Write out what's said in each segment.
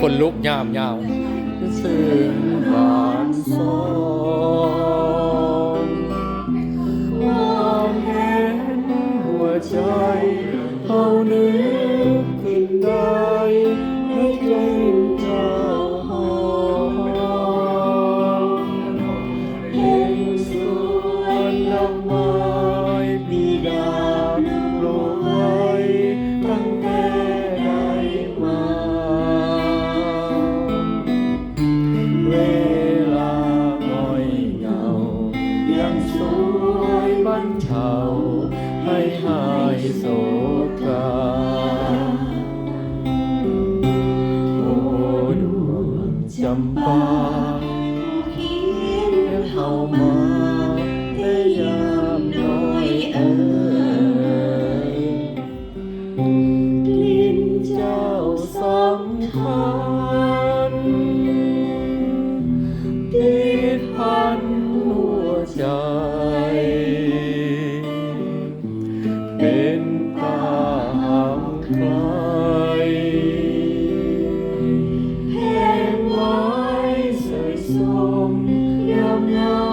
คนลุกย่ามยาวซึ่งหวานสอนมองเห็นหัวใจเขาเนึกขึ้นได้ให้ใจเจ้าหอมเห็นสวนดอกไม้ปีดา ให้หายโศกาโอ้ดวงจำปาเขียนเข้ามาแต่ยามน้อยเอ่ยกลิ่นเจ้าสำคัญ เป็นตาหางใครแห้งไว้ใส่สมยามเหง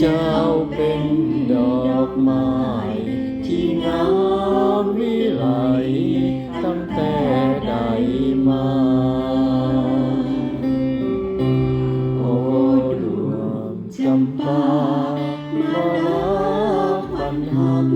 เจ้าเป็นดอกไม้ที่งามวิไลตั้งแต่ใดมา โอ้ดวงจำปามารักพันหัก